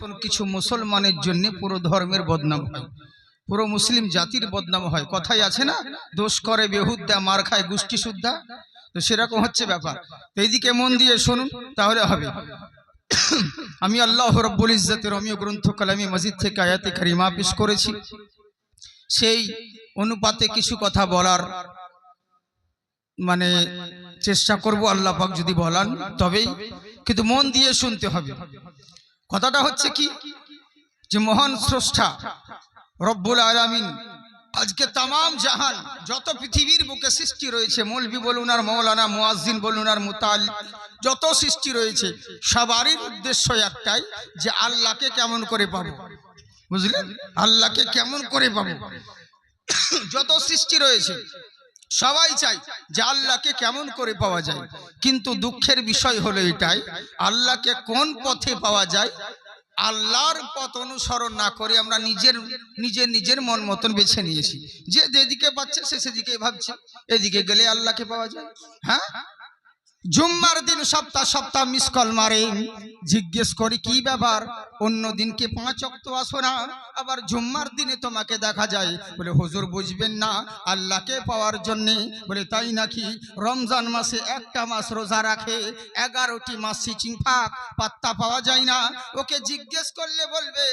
কিছু মুসলমানের জন্য পুরো ধর্মের বদনাম হয়। পুরো মুসলিম জাতির বদনাম হয়। কথাই আছে না? দোষ করে বেহুদ্দা মার খায় গোষ্ঠী শুদ্ধা। তো সেরকম হচ্ছে ব্যাপার। তো এইদিকে মন দিয়ে শুনুন, তাহলে হবে। আমি আল্লাহ রব্বুল ইজ্জতের রমিয় গ্রন্থ কালামি মসজিদ থেকে আয়াতে কারিমা পেশ করেছি। সেই অনুপাতে কিছু কথা বলার মানে চেষ্টা করব আল্লাহ পাক যদি বলান তবেই। কিন্তু মন দিয়ে শুনতে হবে। কথাটা হচ্ছে কি? যে মহান স্রষ্টা রব্বুল আলামিন, আজকে তামাম জাহান, যত পৃথিবীর বুকে সৃষ্টি রয়েছে, মৌলবি বলুন আর মৌলানা, মুয়াজ্জিন বলুন আর মুতাল যত সৃষ্টি রয়েছে, সবারই উদ্দেশ্য একটাই যে আল্লাহকে কেমন করে পাবো। বুঝলেন? আল্লাহকে কেমন করে পাবো? যত সৃষ্টি রয়েছে সবাই চাই যে আল্লাহকে কেমন করে পাওয়া যায়। কিন্তু দুঃখের বিষয় হলো এটাই, আল্লাহকে কোন পথে পাওয়া যায়, আল্লাহর পথ অনুসরণ না করে আমরা নিজের নিজের নিজের মন মতন বেছে নিয়েছি। যে যেদিকে পাচ্ছে সে সেদিকে ভাবছে, এদিকে গেলে আল্লাহকে পাওয়া যায়। হ্যাঁ? জুম্মার দিন সপ্তাহ সপ্তাহ মিস কল মারে। জিজ্ঞেস করি, কি ব্যাপার? অন্য দিনকে পাঁচ অক্ত আসো না? আবার জুম্মার দিনে তোমাকে দেখা যায়। বলে, হুজুর বুঝবেন না, আল্লাহকে পাওয়ার জন্যে। বলে, তাই নাকি? রমজান মাসে একটা মাস রোজা রাখে, এগারোটি মাস সিচিং ফাঁক, পাত্তা পাওয়া যায় না। ওকে জিজ্ঞেস করলে বলবে,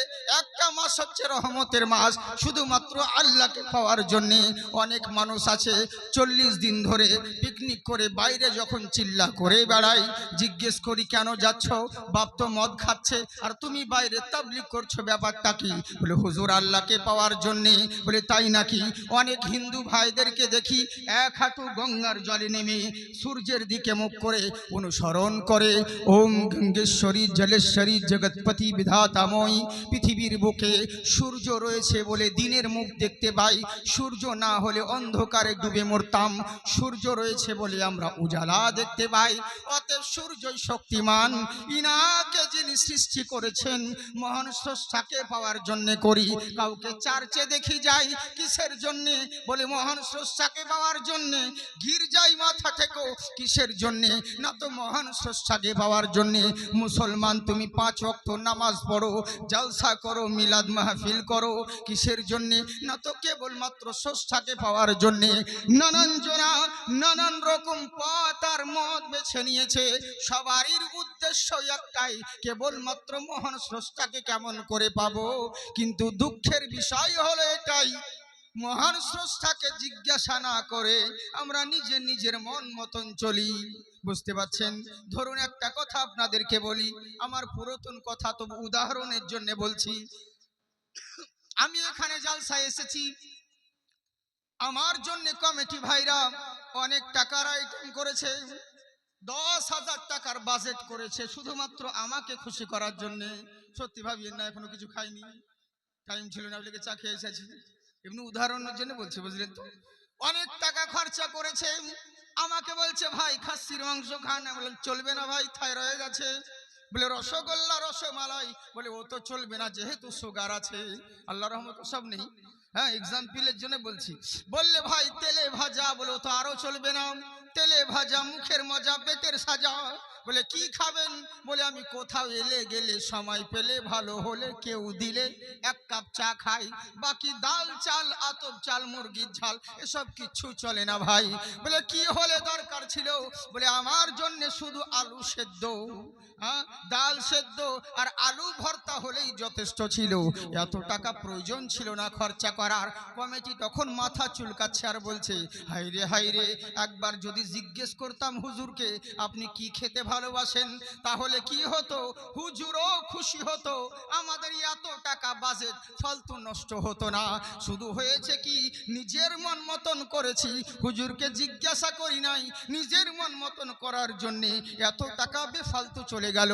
একটা মাস হচ্ছে রহমতের মাস, শুধুমাত্র আল্লাহকে পাওয়ার জন্যে। অনেক মানুষ আছে, চল্লিশ দিন ধরে পিকনিক করে বাইরে যখন চিল্লা করে বেড়াই। জিজ্ঞেস করি, কেন যাচ্ছ? বাপ তো মদ খাচ্ছে। আর তুমি বাইরে তাবলিক করছ ব্যাপারটা কি? বলে, হুজুর আল্লাহকে পাওয়ার জন্যে। বলে, তাই নাকি? অনেক হিন্দু ভাইদেরকে দেখি এক হাঁটু গঙ্গার জলে নেমে সূর্যের দিকে মুখ করে অনুসরণ করে। ওম গঙ্গেশ্বরী জলেশ্বরী জগৎপতি বিধাতাময়ী। পৃথিবীর বুকে সূর্য রয়েছে বলে দিনের মুখ দেখতে পাই। সূর্য না হলে অন্ধকারে ডুবে মরতাম। সূর্য রয়েছে বলে আমরা উজালা দেখতে পাই। অতএব সূর্যই শক্তিমান। ইনাকে যিনি সৃষ্টি করেছেন, মহান স্রষ্টাকে পাওয়ার জন্য করি। কাউকে চার্চে দেখি যাই, কিসের জন্য? বলে, মহান স্রষ্টাকে পাওয়ার জন্য। গির্জাই মাথা ঠেকো, কিসের জন্য? না তো মহান স্রষ্টাকে পাওয়ার জন্য। মুসলমান, তুমি পাঁচ অক্ত নামাজ পড়ো, জলসা করো, মিলাদ মাহফিল করো, কিসের জন্য? না তো কেবলমাত্র স্রষ্টাকে পাওয়ার জন্য। নানান নানান রকম পথ আর মত বেছে নিয়েছে। সবারই উদ্দেশ্য একটাই, কেবলমাত্র মহান স্রষ্টাকে কেমন করে পাবো? কিন্তু দুঃখের বিষয় হলো এটাই, মহান স্রষ্টাকে জিজ্ঞাসা না করে আমরা নিজে নিজের মন মতন চলি। বুঝতে পারছেন? ধরুন একটা কথা আপনাদেরকে বলি, আমার পুরাতন কথা তো উদাহরণের জন্য বলছি। আমি এখানে জালসায় এসেছি। আমার জন্য কমিটি ভাইরা অনেক টাকার আইটেম করেছে, দশ হাজার টাকার বাজেট করেছে, শুধুমাত্র আমাকে খুশি করার জন্যে। সত্যি ভাবিয়েন না, এখনও কিছু খাইনি। টাইম ছিল না বলে চা খেয়ে এসেছি। এমনি উদাহরণের জন্য বলছি, বুঝলেন তো? অনেক টাকা খরচা করেছে। আমাকে বলছে, ভাই, খাসির মাংস খান। চলবে না ভাই থাইরয়েড আছে বলে, রসগোল্লা, রসমালাই। বলে, ও তো চলবে না, যেহেতু সুগার আছে। আল্লাহ রহমত সব নেই। হ্যাঁ জন্য বলছি। বললে, ভাই, তেলে ভাজা? বলে তো চলবে না। তেলে ভাজা, মুখের মজা, পেটের সাজা। বলে, কি খাবেন? বলে, আমি কোথাও এলে গেলে সময় পেলে ভালো হলে কেউ দিলে এক কাপ চা খাই। বাকি ডাল চাল চাল, মুরগির ঝাল, এসব কিচ্ছু চলে না ভাই। বলে, কি হলে দরকার ছিল? বলে, আমার জন্য শুধু আলু সেদ্ধ। হ্যাঁ ডাল সেদ্ধ, আর আলু ভর্তা হলেই যথেষ্ট ছিল। এত টাকা প্রয়োজন ছিল না খরচা করার। কমিটি তখন মাথা চুলকাচ্ছে আর বলছে হাইরে হাইরে একবার যদি জিজ্ঞেস করতাম হুজুরকে, আপনি কি খেতে ভালোবাসেন? তাহলে কি হতো? হুজুরও খুশি হতো। আমাদের এত টাকা বাজেট, ফালতু নষ্ট হতো না। শুধু হয়েছে কি, নিজের মন মতন করেছি। হুজুরকে জিজ্ঞাসা করি নাই, নিজের মন মতন করার জন্যে এত টাকা বেফালতু চলে গেল।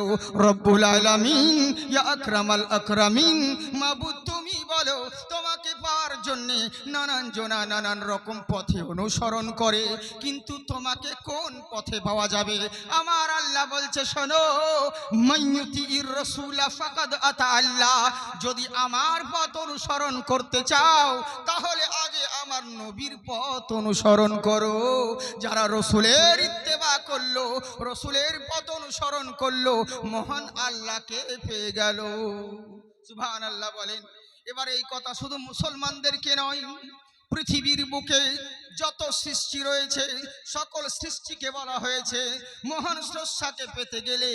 রব্বুল আলামিন, ইয়া আকরামাল আকরামিন, মাবুদ তুমি বলো, তোমাকে পাওয়ার জন্যে নানান জনা নানান রকম পথে অনুসরণ করে, কিন্তু তোমাকে কোন পথে পাওয়া যাবে? আমার আল্লাহ বলছে, শোনো আতা আল্লাহ। যদি আমার পথ অনুসরণ করতে চাও, তাহলে আগে আমার নবীর পথ অনুসরণ করো। যারা রসুলের ইত্তেবা করল, রসুলের পথ অনুসরণ করল, মহান আল্লাহকে পেয়ে গেল। সুবহান আল্লাহ বলেন। এবার এই কথা শুধু মুসলমানদেরকে নয়, পৃথিবীর বুকে যত সৃষ্টি রয়েছে, সকল সৃষ্টিকে বলা হয়েছে, মহান স্রষ্টাকে পেতে গেলে